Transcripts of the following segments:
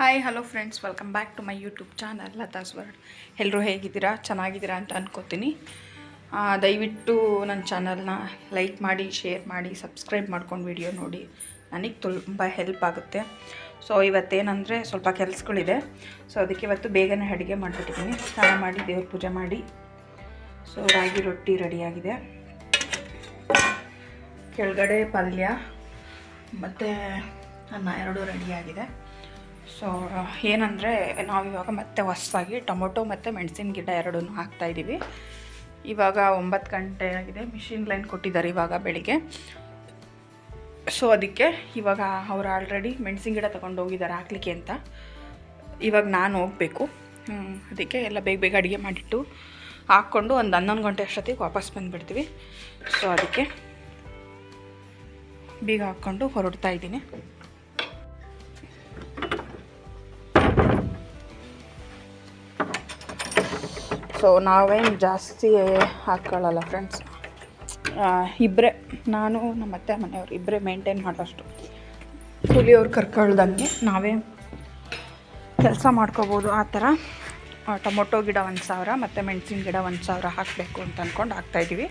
Hi hello friends welcome back to my YouTube channel Latha's word ಎಲ್ಲರೂ ಹೇಗಿದ್ದೀರಾ? ಚೆನ್ನಾಗಿದ್ದೀರಾ ಅಂತ ಅನ್ಕೋತೀನಿ. ದಯವಿಟ್ಟು ನನ್ನ ಚಾನಲ್ನ ಲೈಕ್ ಮಾಡಿ ಶೇರ್ ಮಾಡಿ ಸಬ್ಸ್ಕ್ರೈಬ್ ಮಾಡ್ಕೊಂಡು ವಿಡಿಯೋ ನೋಡಿ. ನನಗೆ ತುಂಬ ಹೆಲ್ಪ್ ಆಗುತ್ತೆ. ಸೊ ಇವತ್ತೇನಂದರೆ ಸ್ವಲ್ಪ ಕೆಲಸಗಳಿದೆ. ಸೊ ಅದಕ್ಕೆ ಇವತ್ತು ಬೇಗನೆ ಅಡುಗೆ ಮಾಡಿಬಿಟ್ಟಿದ್ದೀನಿ. ಸ್ನಾನ ಮಾಡಿ, ದೇವ್ರ ಪೂಜೆ ಮಾಡಿ. ಸೊ ರಾಗಿ ರೊಟ್ಟಿ ರೆಡಿಯಾಗಿದೆ. ಕೆಳಗಡೆ ಪಲ್ಯ, ಮತ್ತು ಅನ್ನ ಎರಡೂ ರೆಡಿಯಾಗಿದೆ. ಸೊ ಏನಂದರೆ ನಾವಿವಾಗ ಮತ್ತೆ ಹೊಸದಾಗಿ ಟೊಮೊಟೊ ಮತ್ತು ಮೆಣಸಿನ ಗಿಡ ಎರಡೂ ಹಾಕ್ತಾಯಿದ್ದೀವಿ ಇವಾಗ ಒಂಬತ್ತು ಗಂಟೆ ಆಗಿದೆ ಮಿಷಿನ್ ಲೈನ್ ಕೊಟ್ಟಿದ್ದಾರೆ ಇವಾಗ ಬೆಳಿಗ್ಗೆ. ಸೊ ಅದಕ್ಕೆ ಇವಾಗ ಅವ್ರು ಆಲ್ರೆಡಿ ಮೆಣಸಿನ ಗಿಡ ತೊಗೊಂಡು ಹೋಗಿದ್ದಾರೆ ಹಾಕ್ಲಿಕ್ಕೆ ಅಂತ. ಇವಾಗ ನಾನು ಹೋಗಬೇಕು. ಅದಕ್ಕೆ ಎಲ್ಲ ಬೇಗ ಬೇಗ ಅಡುಗೆ ಮಾಡಿಟ್ಟು ಹಾಕ್ಕೊಂಡು ಒಂದು ಹನ್ನೊಂದು ಗಂಟೆ ಅಷ್ಟೊತ್ತಿಗೆ ವಾಪಸ್ ಬಂದುಬಿಡ್ತೀವಿ. ಸೊ ಅದಕ್ಕೆ ಬೀಗ ಹಾಕ್ಕೊಂಡು ಹೊರಡ್ತಾ ಇದ್ದೀನಿ. ಸೊ ನಾವೇನು ಜಾಸ್ತಿ ಹಾಕ್ಕೊಳ್ಳಲ್ಲ ಫ್ರೆಂಡ್ಸ್ ಇಬ್ಬರೇ ನಾನು ನಮ್ಮ ಅತ್ತೆ, ಮನೆಯವ್ರು ಇಬ್ಬರೇ ಮೇಂಟೈನ್ ಮಾಡೋಷ್ಟು. ಕೂಲಿಯವ್ರು ಕರ್ಕೊಳ್ದಂಗೆ ನಾವೇ ಕೆಲಸ ಮಾಡ್ಕೋಬೋದು ಆ ಥರ. ಟೊಮೊಟೊ ಗಿಡ ಒಂದು ಸಾವಿರ, ಮತ್ತು ಮೆಣಸಿನ ಗಿಡ ಒಂದು ಸಾವಿರ ಹಾಕಬೇಕು ಅಂತ ಅಂದ್ಕೊಂಡು ಹಾಕ್ತಾಯಿದ್ದೀವಿ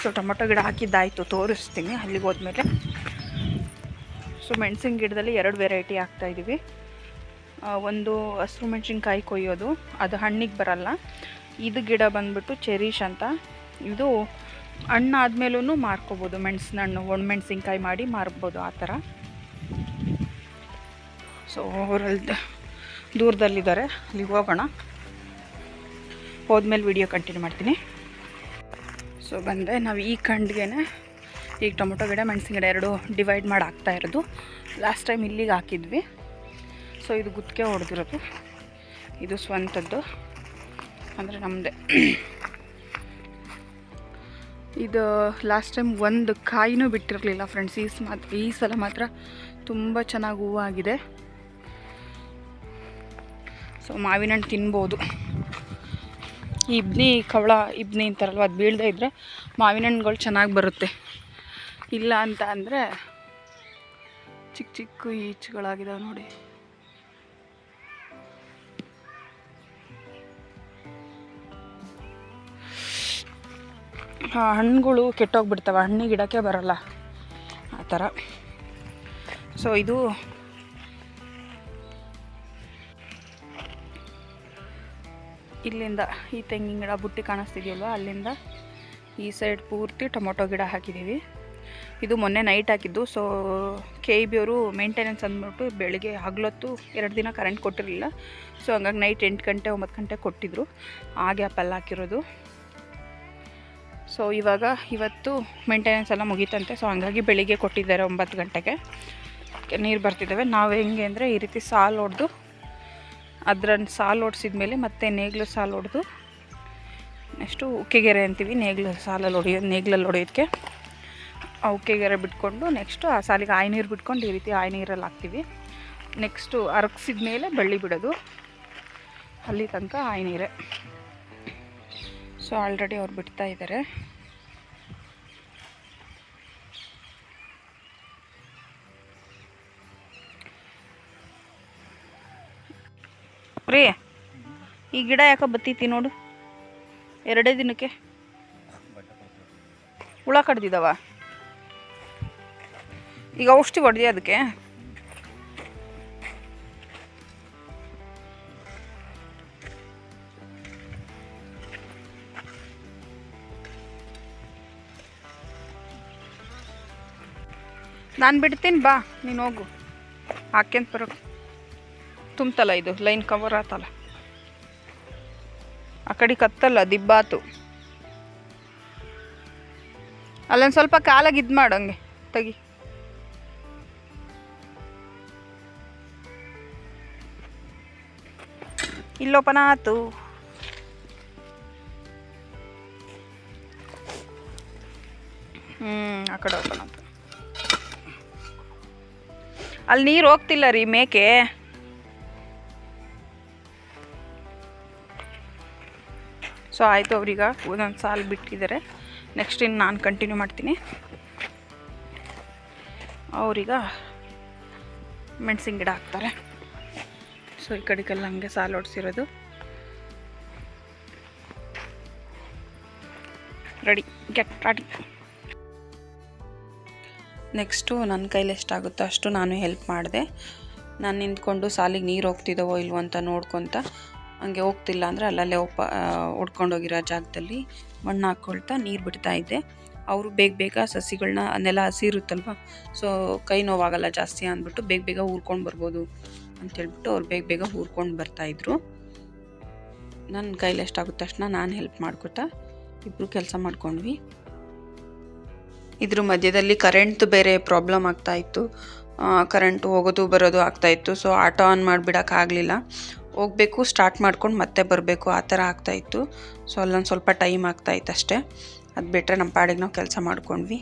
ಸೊ ಟೊಮೊಟೊ ಗಿಡ ಹಾಕಿದ್ದಾಯಿತು, ತೋರಿಸ್ತೀನಿ ಅಲ್ಲಿಗೆ ಹೋದ್ಮೇಲೆ. ಸೊ ಮೆಣಸಿನ ಗಿಡದಲ್ಲಿ ಎರಡು ವೆರೈಟಿ ಹಾಕ್ತಾಯಿದ್ದೀವಿ ಒಂದು ಹಸಿರು ಮೆಣಸಿನ್ಕಾಯಿ ಕೊಯ್ಯೋದು, ಅದು ಹಣ್ಣಿಗೆ ಬರಲ್ಲ. ಇದು ಗಿಡ ಬಂದ್ಬಿಟ್ಟು ಚೆರೀಶ್ ಅಂತ. ಇದು ಹಣ್ಣು ಆದಮೇಲೂ ಮಾರ್ಕೋಬೋದು, ಮೆಣಸಿನ ಹಣ್ಣು ಒಣಮೆಣ್ಸಿನ್ಕಾಯಿ ಮಾಡಿ ಮಾರ್ಬೋದು ಆ ಥರ. ಸೊ ಅವರಲ್ಲಿ ದೂರದಲ್ಲಿದ್ದಾರೆ, ಅಲ್ಲಿಗೆ ಹೋಗೋಣ. ಹೋದ್ಮೇಲೆ ವಿಡಿಯೋ ಕಂಟಿನ್ಯೂ ಮಾಡ್ತೀನಿ. ಸೊ ಬಂದೆ ನಾವು ಈ ಕಂಡ್ಗೆ ಈಗ ಟೊಮೊಟೊ ಗಿಡ, ಮೆಣಸಿನ ಗಿಡ ಎರಡು ಡಿವೈಡ್ ಮಾಡಿ ಹಾಕ್ತಾ ಇರೋದು. ಲಾಸ್ಟ್ ಟೈಮ್ ಇಲ್ಲಿಗೆ ಹಾಕಿದ್ವಿ. ಸೊ ಇದು ಗುತ್ತಿಗೆ ಹೊಡೆದಿರೋದು. ಇದು ಸ್ವಂತದ್ದು. ಅಂದರೆ ನಮ್ಮದೇ ಇದು ಲಾಸ್ಟ್ ಟೈಮ್ ಒಂದು ಕಾಯಿನೂ ಬಿಟ್ಟಿರಲಿಲ್ಲ ಫ್ರೆಂಡ್ಸ್ ಈ ಮಾತ್ರ ಈ ಸಲ ಮಾತ್ರ ತುಂಬ ಚೆನ್ನಾಗಿ ಹೂವಾಗಿದೆ ಸೊ ಮಾವಿನ ಹಣ್ಣು ತಿನ್ಬೋದು. ಇಬ್ನಿ ಕವಳ, ಇಬ್ನಿ ಅಂತಾರಲ್ವ, ಅದು ಬೀಳದೇ ಇದ್ದರೆ ಮಾವಿನ ಹಣ್ಣುಗಳು ಚೆನ್ನಾಗಿ ಬರುತ್ತೆ. ಇಲ್ಲ ಅಂತ ಅಂದರೆ ಚಿಕ್ಕ ಚಿಕ್ಕ ಈಚುಗಳಾಗಿದ್ದಾವೆ ನೋಡಿ. ಹಣ್ಣುಗಳು ಕೆಟ್ಟೋಗ್ಬಿಡ್ತವೆ ಹಣ್ಣಿಗೆ ಗಿಡಕ್ಕೆ ಬರಲ್ಲ. ಆ ಥರ. ಸೊ ಇದು ಇಲ್ಲಿಂದ ಈ ತೆಂಗಿನ ಗಿಡ ಬುಟ್ಟಿ ಕಾಣಿಸ್ತಿದೆಯಲ್ವ? ಅಲ್ಲಿಂದ ಈ ಸೈಡ್ ಪೂರ್ತಿ ಟೊಮೊಟೊ ಗಿಡ ಹಾಕಿದ್ದೀವಿ. ಇದು ಮೊನ್ನೆ ನೈಟ್ ಹಾಕಿದ್ದು. ಸೊ ಕೆ ಇ ಬಿ ಅವರು ಮೇಂಟೆನೆನ್ಸ್ ಅಂದ್ಬಿಟ್ಟು ಬೆಳಿಗ್ಗೆ ಹಗಲೊತ್ತು ಎರಡು ದಿನ ಕರೆಂಟ್ ಕೊಟ್ಟಿರಲಿಲ್ಲ. ಸೊ ಹಂಗಾಗಿ ನೈಟ್ ಎಂಟು ಗಂಟೆ, ಒಂಬತ್ತು ಗಂಟೆ ಕೊಟ್ಟಿದ್ದರು ಆ ಗ್ಯಾಪಲ್ಲಿ ಹಾಕಿರೋದು. ಸೊ ಇವಾಗ ಇವತ್ತು ಮೇಂಟೆನೆನ್ಸ್ ಎಲ್ಲ ಮುಗೀತಂತೆ. ಸೊ ಹಂಗಾಗಿ ಬೆಳಿಗ್ಗೆ ಕೊಟ್ಟಿದ್ದಾರೆ ಒಂಬತ್ತು ಗಂಟೆಗೆ. ನೀರು ಬರ್ತಿದ್ದಾವೆ ನಾವು ಹೆಂಗೆ ಅಂದರೆ ಈ ರೀತಿ ಸಾಲು ಹೊಡೆದು ಅದ್ರನ್ನು ಸಾಲು ಹೊಡ್ಸಿದ ಮೇಲೆ ಮತ್ತೆ ನೇಗ್ಲು ಸಾಲು ಹೊಡೆದು ನೆಕ್ಸ್ಟು ಉಕ್ಕೆಗೆರೆ ಅಂತೀವಿ, ನೇಗ್ಲು ಸಾಲಲ್ಲಿ ಹೊಡೆಯೋ ನೇಗ್ಲಲ್ಲಿ ಹೊಡೆಯೋದಕ್ಕೆ ಆ ಉಕ್ಕೆಗೆರೆ ಬಿಟ್ಕೊಂಡು ನೆಕ್ಸ್ಟು ಆ ಸಾಲಿಗೆ ಆಯ್ ನೀರು ಬಿಟ್ಕೊಂಡು ಈ ರೀತಿ ಆಯ್ ನೀರಲ್ಲಿ ಹಾಕ್ತೀವಿ. ನೆಕ್ಸ್ಟು ಮೇಲೆ ಬಳ್ಳಿ ಬಿಡೋದು. ಅಲ್ಲಿ ತನಕ ಆಯ್ ನೀರೇ. ಸೊ ಆಲ್ರೆಡಿ ಅವ್ರು ಬಿಡ್ತಾ ಇದ್ದಾರೆ ರೀ, ಈ ಗಿಡ ಯಾಕೆ ಬತ್ತೈತಿ ನೋಡು. ಎರಡೇ ದಿನಕ್ಕೆ. ಹುಳ ಕಡ್ದಿದ್ದಾವ ಈಗ ಔಷಧಿ ಹೊಡೆದಿ ಅದಕ್ಕೆ. ನಾನು ಬಿಡ್ತೀನಿ, ಬಾ, ನೀನು ಹೋಗು. ಹಾಕ್ಯಂತ ಬರೋ. ತುಂಬ್ತಲ್ಲ ಇದು, ಲೈನ್ ಕವರ್ ಆತಲ್ಲ. ಆ ಕಡೆ ಕತ್ತಲ್ಲ, ದಿಬ್ಬಾತು. ಅಲ್ಲೊಂದು ಸ್ವಲ್ಪ ಕಾಲಾಗಿ ಇದು ಮಾಡಂಗೆ ತೆಗಿ. ಇಲ್ಲೋಪನ ಆತು. ಹ್ಞೂ ಆ ಕಡೆ ಓಪನ್ ಅಲ್ಲಿ ನೀರು ಹೋಗ್ತಿಲ್ಲ ರೀ ಮೇಕೆ. ಸೊ ಆಯಿತು ಅವ್ರೀಗ ಒಂದೊಂದು ಸಾಲು ಬಿಟ್ಟಿದ್ದಾರೆ. ನೆಕ್ಸ್ಟ್ ಇನ್ನು ನಾನು ಕಂಟಿನ್ಯೂ ಮಾಡ್ತೀನಿ. ಅವ್ರೀಗ ಮೆಣಸಿನ ಗಿಡ ಹಾಕ್ತಾರೆ. ಸೊ ಈ ಕಡೆಗೆಲ್ಲ ಹಂಗೆ ಸಾಲು ಹೊಡ್ಸಿರೋದು ರೆಡಿ ಗೆಟ್ ರೆಡಿ ನೆಕ್ಸ್ಟು ನನ್ನ ಕೈಲಿ ಎಷ್ಟಾಗುತ್ತೋ ಅಷ್ಟು ನಾನು ಹೆಲ್ಪ್ ಮಾಡಿದೆ. ನಾನು ನಿಂತ್ಕೊಂಡು ಸಾಲಿಗೆ ನೀರು ಹೋಗ್ತಿದ್ದಾವೋ ಇಲ್ವೋ ಅಂತ ನೋಡ್ಕೊತ ಹಂಗೆ ಹೋಗ್ತಿಲ್ಲ ಅಂದರೆ ಅಲ್ಲಲ್ಲೇ ಒಪ್ಪ ಉಡ್ಕೊಂಡೋಗಿರೋ ಜಾಗದಲ್ಲಿ ಮಣ್ಣು ಹಾಕ್ಕೊಳ್ತಾ ನೀರು ಬಿಡ್ತಾ ಇದ್ದೆ. ಅವರು ಬೇಗ ಬೇಗ ಸಸಿಗಳನ್ನ ಅನ್ನೆಲ್ಲ ಹಸಿರುತ್ತಲ್ವಾ ಸೊ ಕೈ ನೋವಾಗಲ್ಲ ಜಾಸ್ತಿ ಅಂದ್ಬಿಟ್ಟು ಬೇಗ ಬೇಗ ಊರ್ಕೊಂಡು ಬರ್ಬೋದು ಅಂತೇಳ್ಬಿಟ್ಟು ಅವ್ರು ಬೇಗ ಬೇಗ ಊರ್ಕೊಂಡು ಬರ್ತಾಯಿದ್ರು ನನ್ನ ಕೈಲಿ ಎಷ್ಟಾಗುತ್ತೆ ತಕ್ಷಣ ನಾನು ಹೆಲ್ಪ್ ಮಾಡ್ಕೊತಾ ಇಬ್ಬರು ಕೆಲಸ ಮಾಡ್ಕೊಂಡ್ವಿ. ಇದ್ರ ಮಧ್ಯದಲ್ಲಿ ಕರೆಂಟ್ ಬೇರೆ ಪ್ರಾಬ್ಲಮ್ ಆಗ್ತಾ ಇತ್ತು. ಕರೆಂಟ್ ಹೋಗೋದು, ಬರೋದು ಆಗ್ತಾ ಇತ್ತು. ಸೊ ಆಟೋ ಆನ್ ಮಾಡಿಬಿಡೋಕ್ಕಾಗಲಿಲ್ಲ ಹೋಗಬೇಕು ಸ್ಟಾರ್ಟ್ ಮಾಡ್ಕೊಂಡು ಮತ್ತೆ ಬರಬೇಕು. ಆ ಥರ ಆಗ್ತಾಯಿತ್ತು ಸೊ ಅಲ್ಲೊಂದು ಸ್ವಲ್ಪ ಟೈಮ್ ಆಗ್ತಾಯಿತ್ತು ಅಷ್ಟೇ ಅದು ಬಿಟ್ಟರೆ ನಮ್ಮ ಪಾಡಿಗೆ ನಾವು ಕೆಲಸ ಮಾಡ್ಕೊಂಡ್ವಿ.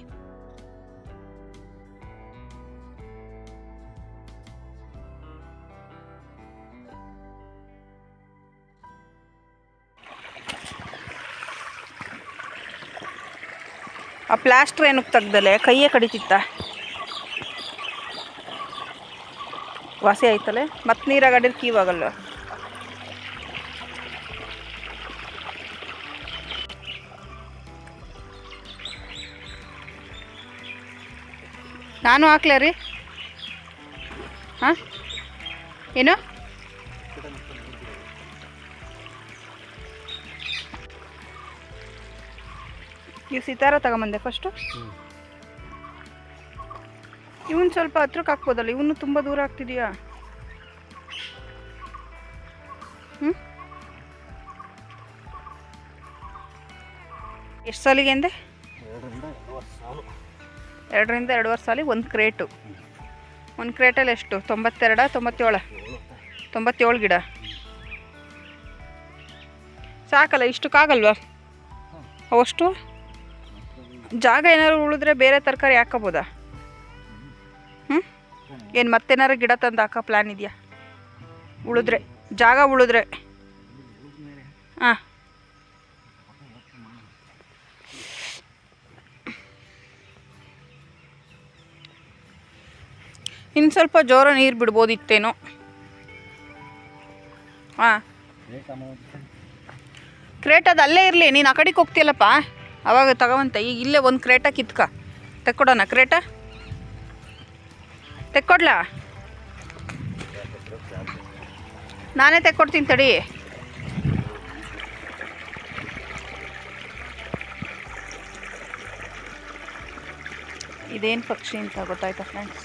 ಆ ಪ್ಲಾಸ್ಟರ್ ಏನಕ್ಕೆ ತೆಗ್ದಲೆ? ಕೈಯೇ ಕಡಿತಿತ್ತ? ವಾಸಿ ಆಯ್ತಲೆ? ಮತ್ತೆ ನೀರಾಗಡಿರ್ ಕೀವಾಗಲ್ಲ ನಾನು ಹಾಕ್ಲಾ ರೀ? ಹಾಂ? ಏನು? ನೀವು ಸಿತಾರ ತಗೊಂಬಂದೆ ಫಸ್ಟು ಇವನ್ ಸ್ವಲ್ಪ ಹತ್ರಕ್ಕೆ ಹಾಕ್ಬೋದಲ್ಲ, ಇವನು ತುಂಬ ದೂರ ಆಗ್ತಿದೆಯಾ ಹ್ಞೂ ಎಷ್ಟು ಸಾಲಿಗೆ ಅಂದೆ? ಎರಡರಿಂದ ಎರಡುವರೆ ಸಾಲಿ, ಒಂದು ಕ್ರೇಟು. ಒಂದು ಕ್ರೇಟಲ್ಲಿ ಎಷ್ಟು? ತೊಂಬತ್ತೆರಡ, ತೊಂಬತ್ತೇಳು? ತೊಂಬತ್ತೇಳು ಗಿಡ. ಸಾಕಲ್ಲ, ಇಷ್ಟಕ್ಕಾಗಲ್ವಾ? ಅವಷ್ಟು ಜಾಗ ಏನಾದ್ರು ಉಳಿದ್ರೆ ಬೇರೆ ತರಕಾರಿ ಹಾಕೋಬೋದಾ? ಹ್ಞೂ ಏನು ಮತ್ತೇನಾರು ಗಿಡ ತಂದು ಹಾಕೋ ಪ್ಲ್ಯಾನ್ ಇದೆಯಾ? ಉಳಿದ್ರೆ ಜಾಗ ಉಳಿದ್ರೆ. ಹಾಂ. ಇನ್ನು ಸ್ವಲ್ಪ ಜೋರ ನೀರು ಬಿಡ್ಬೋದಿತ್ತೇನೋ ಹಾಂ. ಕ್ರೇಟ್ ಅದು ಅಲ್ಲೇ ಇರಲಿ ನೀನು ಆ ಕಡೆಗೆ ಹೋಗ್ತೀಯಲ್ಲಪ್ಪ. ಅವಾಗ ತಗೋವಂತ ಈಗ ಇಲ್ಲೇ ಒಂದು ಕ್ರೇಟ ಕಿತ್ಕ. ತೆಕ್ಕೊಡೋಣ ಕ್ರೇಟ? ತೆಕ್ಕೊಡ್ಲಾ? ನಾನೇ ತೆಕ್ಕೊಡ್ತೀನಿ ತಡಿ. ಇದೇನು ಪಕ್ಷಿ ಅಂತ ಗೊತ್ತಾಯ್ತಾ ಫ್ರೆಂಡ್ಸ್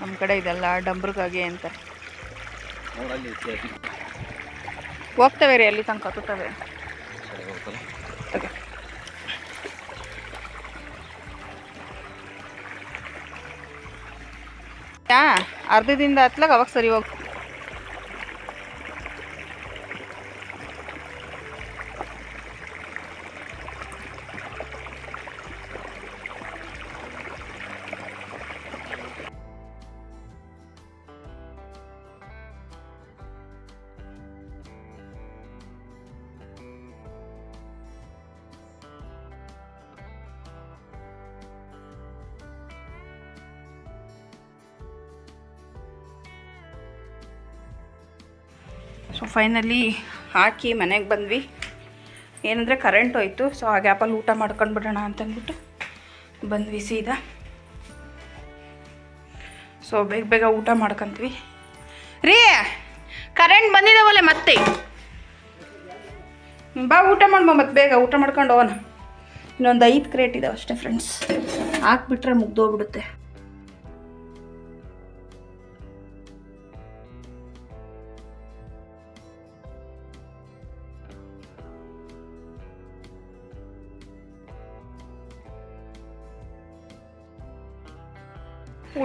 ನಮ್ಮ ಕಡೆ ಇದೆಲ್ಲ ಡಂಬ್ರಿಗಾಗೆ ಅಂತ. ಹೋಗ್ತವೆ ರೀ ಅಲ್ಲಿ ತನಕ ಹತ್ತುತ್ತವೆ ತಗೋ. ಯಾ ಅರ್ಧದಿಂದ ಹತ್ಲಾಗ ಅವಾಗ ಸರಿ ಹೋಗ್ ಫೈನಲಿ ಹಾಕಿ ಮನೆಗೆ ಬಂದ್ವಿ. ಏನಂದರೆ ಕರೆಂಟ್ ಹೋಯ್ತು ಸೊ ಆ ಗ್ಯಾಪಲ್ಲಿ ಊಟ ಮಾಡ್ಕೊಂಡು ಬಿಡೋಣ ಅಂತಂದ್ಬಿಟ್ಟು ಬಂದ್ವಿ ಸೀದಾ. ಸೊ ಬೇಗ ಬೇಗ ಊಟ ಮಾಡ್ಕೊಂತೀವಿ. ರೀ ಕರೆಂಟ್ ಬಂದಿದ್ದಾವಲ್ಲ ಮತ್ತೆ. ಬಾ ಊಟ ಮಾಡ್ಬೋ ಮತ್ತೆ ಬೇಗ, ಊಟ ಮಾಡ್ಕೊಂಡು ಹೋಗೋಣ. ಇನ್ನೊಂದು ಐದು ಕ್ರೇಟ್ ಇದಾವೆ ಅಷ್ಟೇ ಫ್ರೆಂಡ್ಸ್ ಹಾಕ್ಬಿಟ್ರೆ ಮುಗ್ದೋಗ್ಬಿಡುತ್ತೆ.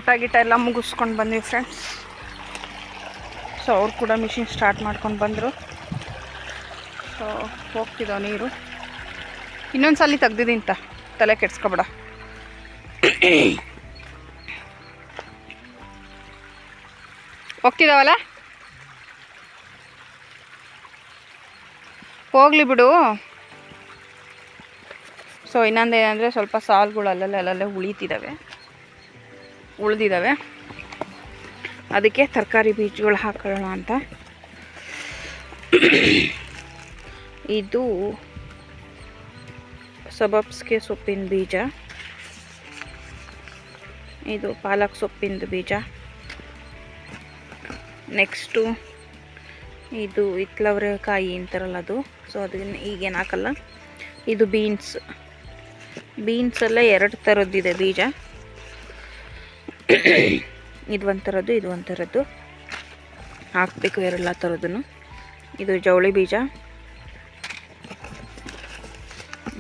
ಊಟ ಗೀಟ ಎಲ್ಲ ಮುಗಿಸ್ಕೊಂಡು ಬಂದ್ವಿ ಫ್ರೆಂಡ್ಸ್ ಸೊ ಅವ್ರು ಕೂಡ ಮಿಷಿನ್ ಸ್ಟಾರ್ಟ್ ಮಾಡ್ಕೊಂಡು ಬಂದರು. ಸೊ ಹೋಗ್ತಿದ್ದಾವೆ ನೀರು. ಇನ್ನೊಂದು ಸಲ ತೆಗ್ದಿದ್ದೀನಿ ಅಂತ. ತಲೆ ಕೆಡ್ಸ್ಕೊಬೇಡ. ಹೋಗ್ತಿದ್ದಾವಲ್ಲ ಹೋಗ್ಲಿ ಬಿಡು. ಸೊ ಇನ್ನೊಂದೇನಂದರೆ ಸ್ವಲ್ಪ ಸಾಲುಗಳು ಅಲ್ಲಲ್ಲೇ ಅಲ್ಲಲ್ಲೇ ಉಳಿತಿದ್ದಾವೆ ಉಳಿದಿದ್ದಾವೆ. ಅದಕ್ಕೆ ತರಕಾರಿ ಬೀಜಗಳು ಹಾಕೊಳ್ಳೋಣ ಅಂತ. ಇದು ಸಬಬ್ಸ್ಗೆ ಸೊಪ್ಪಿನ ಬೀಜ. ಇದು ಪಾಲಕ್ ಸೊಪ್ಪಿಂದು ಬೀಜ. ನೆಕ್ಸ್ಟು ಇದು ಇತ್ಲವರೆಕಾಯಿ ಅಂತಾರಲ್ಲ ಅದು. ಸೊ ಅದನ್ನು ಈಗೇನು ಹಾಕಲ್ಲ. ಇದು ಬೀನ್ಸ್. ಬೀನ್ಸ್ ಎಲ್ಲ ಎರಡು ಥರದ್ದಿದೆ ಬೀಜ. ಇದು ಒಂಥರದ್ದು ಇದು ಒಂಥರದ್ದು ಹಾಕಬೇಕು ಎರಡೆಲ್ಲ ಥರದ್ದು ಇದು ಜವಳಿ ಬೀಜ.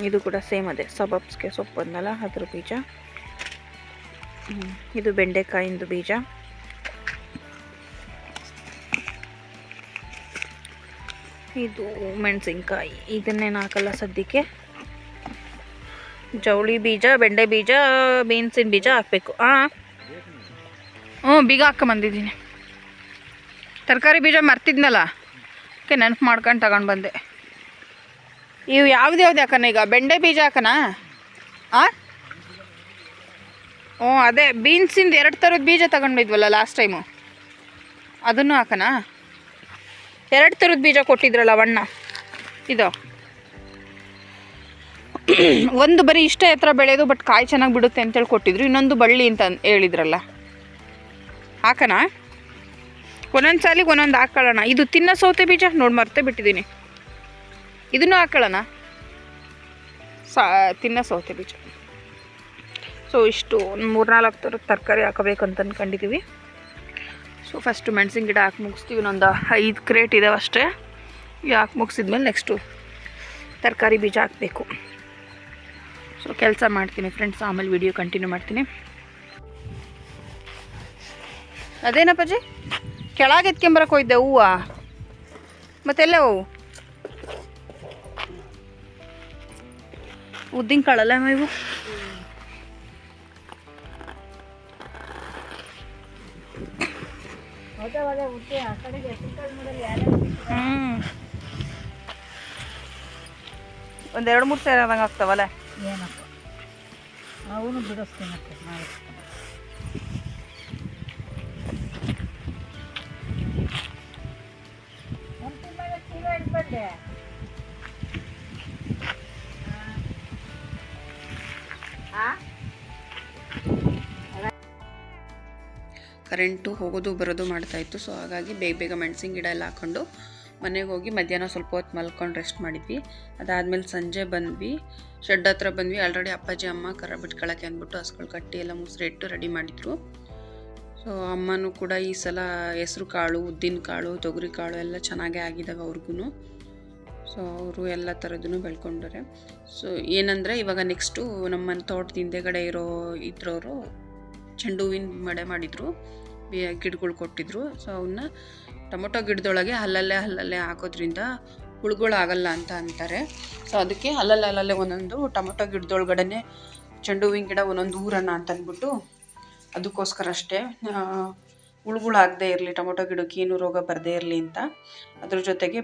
ಇದು ಕೂಡ ಸೇಮ್ ಅದೇ ಸಬಬ್ಸ್ಗೆ ಸೊಪ್ಪು ಅಂದಲ್ಲ ಅದ್ರ ಬೀಜ. ಇದು ಬೆಂಡೆಕಾಯಿಂದು ಬೀಜ. ಇದು ಮೆಣಸಿನ್ಕಾಯಿ. ಇದನ್ನೇನು ಹಾಕಲ್ಲ ಸದ್ಯಕ್ಕೆ. ಜವಳಿ ಬೀಜ, ಬೆಂಡೆ ಬೀಜ, ಬೀನ್ಸಿನ ಬೀಜ ಹಾಕಬೇಕು. ಹಾಂ ಹ್ಞೂ, ಬೀಗ ಹಾಕೊಂಬಂದಿದ್ದೀನಿ ತರಕಾರಿ ಬೀಜ ಮರ್ತಿದ್ನಲ್ಲ ಓಕೆ ನೆನಪು ಮಾಡ್ಕೊಂಡು ತಗೊಂಡು ಬಂದೆ. ಇವು ಯಾವ್ದು ಯಾವ್ದು ಹಾಕೋಣ ಈಗ? ಬೆಂಡೆ ಬೀಜ ಹಾಕೋಣ ಆ? ಹ್ಞೂ, ಅದೇ, ಬೀನ್ಸಿಂದ ಎರಡು ಥರದ ಬೀಜ ತಗೊಂಡಿದ್ವಲ್ಲ ಲಾಸ್ಟ್ ಟೈಮು ಅದನ್ನು ಹಾಕೋಣ ಎರಡು ಥರದ ಬೀಜ ಕೊಟ್ಟಿದ್ರಲ್ಲ ವಣ್ಣ. ಇದು. ಒಂದು ಬರೀ ಇಷ್ಟ ಎತ್ತರ ಬೆಳೆಯೋದು ಬಟ್ ಕಾಯಿ ಚೆನ್ನಾಗಿ ಬಿಡುತ್ತೆ ಅಂತೇಳಿ ಕೊಟ್ಟಿದ್ರು. ಇನ್ನೊಂದು ಬಳ್ಳಿ ಅಂತ ಹೇಳಿದ್ರಲ್ಲ. ಹಾಕನಾ? ಒಂದೊಂದು ಸಾಲಿಗೆ ಒಂದೊಂದು ಹಾಕೊಳ್ಳೋಣ ಇದು ತಿನ್ನೋ ಸೌತೆ ಬೀಜ ನೋಡಿ ಮರ್ತೇ ಬಿಟ್ಟಿದ್ದೀನಿ ಇದನ್ನು ಹಾಕೊಳ್ಳೋಣ ಸಾ, ತಿನ್ನೋ ಸೌತೆ ಬೀಜ. ಸೊ ಇಷ್ಟು ಒಂದು ಮೂರ್ನಾಲ್ಕು ಥರ ತರಕಾರಿ ಹಾಕಬೇಕು ಅಂತ ಅಂದ್ಕೊಂಡಿದ್ದೀವಿ ಸೊ ಫಸ್ಟು ಮೆಣಸಿನ ಗಿಡ ಹಾಕಿ ಮುಗಿಸ್ತೀವಿ. ಇನ್ನೊಂದು ಐದು ಕ್ರೇಟ್ ಇದಾವೆ ಅಷ್ಟೇ. ಹಾಕಿ ಮುಗಿಸಿದ್ಮೇಲೆ ನೆಕ್ಸ್ಟು ತರಕಾರಿ ಬೀಜ ಹಾಕಬೇಕು. ಸೊ ಕೆಲಸ ಮಾಡ್ತೀನಿ ಫ್ರೆಂಡ್ಸ್ ಆಮೇಲೆ ವಿಡಿಯೋ ಕಂಟಿನ್ಯೂ ಮಾಡ್ತೀನಿ. ಅದೇನಪ್ಪಾಜಿ? ಕೆಳಗೆ ಎತ್ಕೊಂಬರಕ್ಕೆ ಹೋಯ್ದೆ ಹೂವು. ಮತ್ತೆಲ್ಲ ಹೂವು ಉದ್ದಿನ ಕಾಳಲ್ಲ ಇವು? ಒಂದೆರಡು ಮೂರು ಸೇರಿದಂಗೆ ಆಗ್ತಾವಲ್ಲ? ಏನಪ್ಪ? ಅವನು ಬಿಡಿಸ್ತೀನಪ್ಪ ನಾಳೆ ಕರೆಂಟು ಹೋಗೋದು ಬರೋದು ಮಾಡ್ತಾಯಿತ್ತು ಸೊ ಹಾಗಾಗಿ ಬೇಗ ಬೇಗ ಮೆಣಸಿನ ಗಿಡ ಎಲ್ಲ ಹಾಕೊಂಡು ಮನೆಗೆ ಹೋಗಿ ಮಧ್ಯಾಹ್ನ ಸ್ವಲ್ಪ ಹೊತ್ತು ಮಲ್ಕೊಂಡು ರೆಸ್ಟ್ ಮಾಡಿದ್ವಿ. ಅದಾದಮೇಲೆ ಸಂಜೆ ಬಂದ್ವಿ. ಶೆಡ್ ಹತ್ರ ಬಂದ್ವಿ. ಆಲ್ರೆಡಿ ಅಪ್ಪಾಜಿ, ಅಮ್ಮ ಕರ ಬಿಟ್ಕೊಳಕ್ಕೆ ಅಂದ್ಬಿಟ್ಟು ಹಸ್ಗಳು ಕಟ್ಟಿ ಎಲ್ಲ ಮುಸ್ರೆ ಇಟ್ಟು ರೆಡಿ ಮಾಡಿದ್ರು. ಸೊ ಅಮ್ಮನೂ ಕೂಡ ಈ ಸಲ ಹೆಸ್ರು ಕಾಳು, ಉದ್ದಿನ ಕಾಳು, ತೊಗರಿ ಕಾಳು ಎಲ್ಲ ಚೆನ್ನಾಗೇ ಆಗಿದ್ದಾವೆ ಅವ್ರಿಗೂ ಸೊ ಅವರು ಎಲ್ಲ ಥರದನ್ನು ಬೆಳ್ಕೊಂಡ್ರೆ ಸೊ ಏನಂದರೆ ಇವಾಗ ನೆಕ್ಸ್ಟು ನಮ್ಮ ತೋಟದ ಹಿಂದೆಗಡೆ ಇರೋ ಇದ್ರವರು ಚೆಂಡು ಹೂವಿನ ಮಡೆ ಮಾಡಿದರು ಗಿಡಗಳು ಕೊಟ್ಟಿದ್ರು. ಸೊ ಅವನ್ನ ಟೊಮೊಟೊ ಗಿಡದೊಳಗೆ ಅಲ್ಲಲ್ಲೇ ಅಲ್ಲಲ್ಲೇ ಹಾಕೋದ್ರಿಂದ ಹುಳುಗಳಾಗಲ್ಲ ಅಂತ ಅಂತಾರೆ. ಸೊ ಅದಕ್ಕೆ ಅಲ್ಲಲ್ಲೇ ಅಲ್ಲಲ್ಲೇ ಒಂದೊಂದು ಟೊಮೊಟೊ ಗಿಡದೊಳಗಡೆ ಚೆಂಡು ಹೂವಿನ ಗಿಡ ಒಂದೊಂದು ಊರನ್ನ ಅಂತ ಅಂದ್ಬಿಟ್ಟು ಅದಕ್ಕೋಸ್ಕರ ಅಷ್ಟೇ ಹುಳುಗಳಾಗದೇ ಇರಲಿ ಟೊಮೊಟೊ ಗಿಡಕ್ಕೆ ಏನು ರೋಗ ಬರದೇ ಇರಲಿ ಅಂತ. ಅದ್ರ ಜೊತೆಗೆ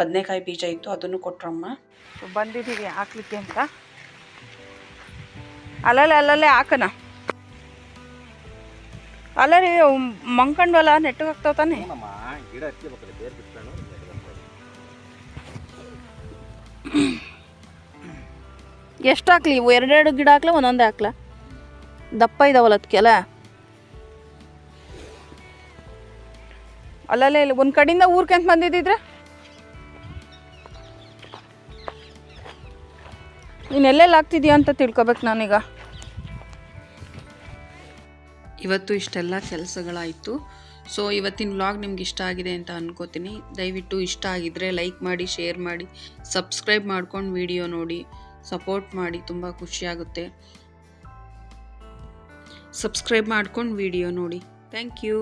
ಬದನೆಕಾಯಿ ಬೀಜ ಇತ್ತು ಅದನ್ನು ಕೊಟ್ರಮ್ಮ. ಬಂದಿದ್ದೀವಿ ಹಾಕ್ಲಿಕ್ಕೆ ಅಂತ. ಅಲ್ಲಲ್ಲೇ ಅಲ್ಲಲ್ಲೇ ಹಾಕೋಣ. ಅಲ್ಲ ರೀ ಮಂಕಂಡ್ವಲ್ಲ ನೆಟ್ಟಿಗೆ ಹಾಕ್ತಾವ ತಾನೆ? ಎಷ್ಟು ಹಾಕ್ಲಿ ಇವು ಎರಡೆರಡು ಗಿಡ ಹಾಕ್ಲ ಒಂದೊಂದೇ ಹಾಕ್ಲ? ದಪ್ಪ ಇದಾವಲ್ಲ ಅದಕ್ಕೆಲ್ಲ ಅಲ್ಲಲ್ಲೇ ಇಲ್ಲ ಒಂದು ಕಡೆಯಿಂದ ಊರ್ಕೆಂತ ಬಂದಿದ್ದಿದ್ರೆ? ನೀನು ಎಲ್ಲೆಲ್ಲಿ ಆಗ್ತಿದ್ಯಾ ಅಂತ ತಿಳ್ಕೊಬೇಕು ನಾನೀಗ. ಇವತ್ತು ಇಷ್ಟೆಲ್ಲ ಕೆಲಸಗಳಾಯಿತು. ಸೊ ಇವತ್ತಿನ ವ್ಲಾಗ್ ನಿಮ್ಗೆ ಇಷ್ಟ ಆಗಿದೆ ಅಂತ ಅನ್ಕೋತೀನಿ. ದಯವಿಟ್ಟು ಇಷ್ಟ ಆಗಿದ್ರೆ ಲೈಕ್ ಮಾಡಿ ಶೇರ್ ಮಾಡಿ ಸಬ್ಸ್ಕ್ರೈಬ್ ಮಾಡ್ಕೊಂಡು ವಿಡಿಯೋ ನೋಡಿ ಸಪೋರ್ಟ್ ಮಾಡಿ, ತುಂಬ ಖುಷಿಯಾಗುತ್ತೆ. ಸಬ್ಸ್ಕ್ರೈಬ್ ಮಾಡ್ಕೊಂಡು ವಿಡಿಯೋ ನೋಡಿ. Thank you